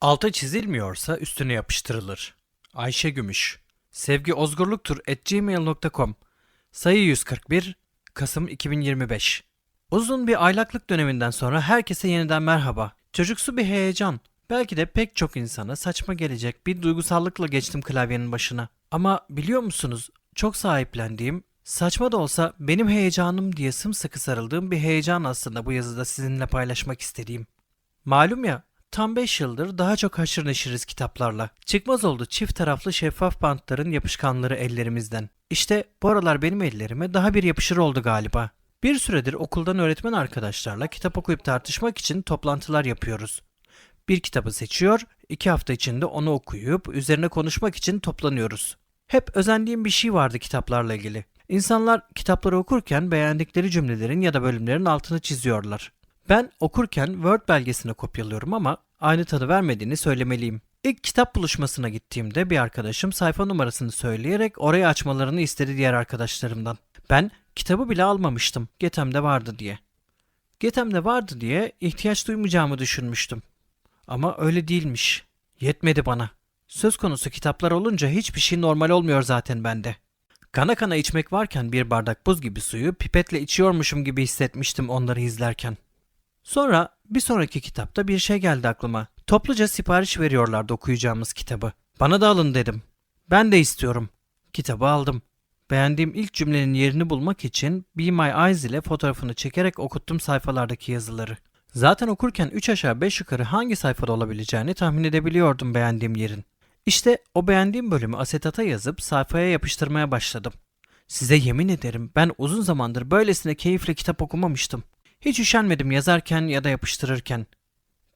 Altı çizilmiyorsa üstüne yapıştırılır. Ayşe Gümüş Sevgi Ozgurluktur at gmail.com Sayı 141 Kasım 2025 Uzun bir aylaklık döneminden sonra herkese yeniden merhaba. Çocuksu bir heyecan. Belki de pek çok insana saçma gelecek bir duygusallıkla geçtim klavyenin başına. Ama biliyor musunuz çok sahiplendiğim, saçma da olsa benim heyecanım diye sımsıkı sarıldığım bir heyecan aslında bu yazıda sizinle paylaşmak istediğim. Malum ya tam 5 yıldır daha çok haşır neşiriz kitaplarla. Çıkmaz oldu çift taraflı şeffaf bantların yapışkanları ellerimizden. İşte bu aralar benim ellerime daha bir yapışır oldu galiba. Bir süredir okuldan öğretmen arkadaşlarla kitap okuyup tartışmak için toplantılar yapıyoruz. Bir kitabı seçiyor, iki hafta içinde onu okuyup üzerine konuşmak için toplanıyoruz. Hep özendiğim bir şey vardı kitaplarla ilgili. İnsanlar kitapları okurken beğendikleri cümlelerin ya da bölümlerin altını çiziyorlar. Ben okurken Word belgesine kopyalıyorum ama aynı tadı vermediğini söylemeliyim. İlk kitap buluşmasına gittiğimde bir arkadaşım sayfa numarasını söyleyerek orayı açmalarını istedi diğer arkadaşlarımdan. Ben kitabı bile almamıştım Getem'de vardı diye. Getem'de vardı diye ihtiyaç duymayacağımı düşünmüştüm. Ama öyle değilmiş. Yetmedi bana. Söz konusu kitaplar olunca hiçbir şey normal olmuyor zaten bende. Kana kana içmek varken bir bardak buz gibi suyu pipetle içiyormuşum gibi hissetmiştim onları izlerken. Sonra bir sonraki kitapta bir şey geldi aklıma. Topluca sipariş veriyorlardı okuyacağımız kitabı. Bana da alın dedim. Ben de istiyorum. Kitabı aldım. Beğendiğim ilk cümlenin yerini bulmak için Be My Eyes ile fotoğrafını çekerek okuttum sayfalardaki yazıları. Zaten okurken 3 aşağı 5 yukarı hangi sayfada olabileceğini tahmin edebiliyordum beğendiğim yerin. İşte o beğendiğim bölümü asetata yazıp sayfaya yapıştırmaya başladım. Size yemin ederim ben uzun zamandır böylesine keyifle kitap okumamıştım. Hiç üşenmedim yazarken ya da yapıştırırken.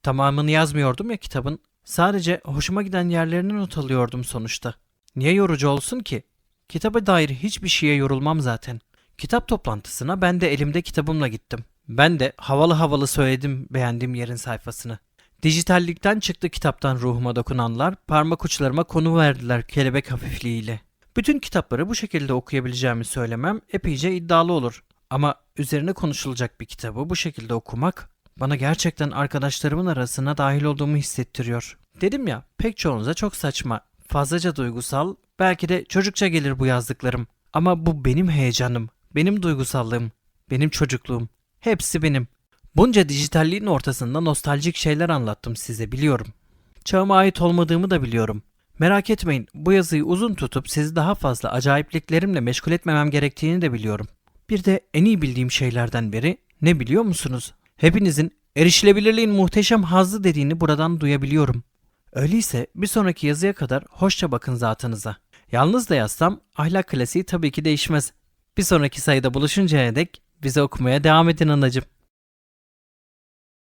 Tamamını yazmıyordum ya kitabın. Sadece hoşuma giden yerlerini not alıyordum sonuçta. Niye yorucu olsun ki? Kitaba dair hiçbir şeye yorulmam zaten. Kitap toplantısına ben de elimde kitabımla gittim. Ben de havalı havalı söyledim beğendiğim yerin sayfasını. Dijitallikten çıktı kitaptan ruhuma dokunanlar, parmak uçlarıma konu verdiler kelebek hafifliğiyle. Bütün kitapları bu şekilde okuyabileceğimi söylemem epeyce iddialı olur. Ama üzerine konuşulacak bir kitabı bu şekilde okumak bana gerçekten arkadaşlarımın arasına dahil olduğumu hissettiriyor. Dedim ya pek çoğunuza çok saçma, fazlaca duygusal, belki de çocukça gelir bu yazdıklarım. Ama bu benim heyecanım, benim duygusallığım, benim çocukluğum. Hepsi benim. Bunca dijitalliğin ortasında nostaljik şeyler anlattım size biliyorum. Çağıma ait olmadığımı da biliyorum. Merak etmeyin bu yazıyı uzun tutup sizi daha fazla acayipliklerimle meşgul etmemem gerektiğini de biliyorum. Bir de en iyi bildiğim şeylerden biri ne biliyor musunuz? Hepinizin erişilebilirliğin muhteşem hazzı dediğini buradan duyabiliyorum. Öyleyse bir sonraki yazıya kadar hoşça bakın zatınıza. Yalnız da yazsam ahlak klasiği tabii ki değişmez. Bir sonraki sayıda buluşuncaya dek bize okumaya devam edin anacım.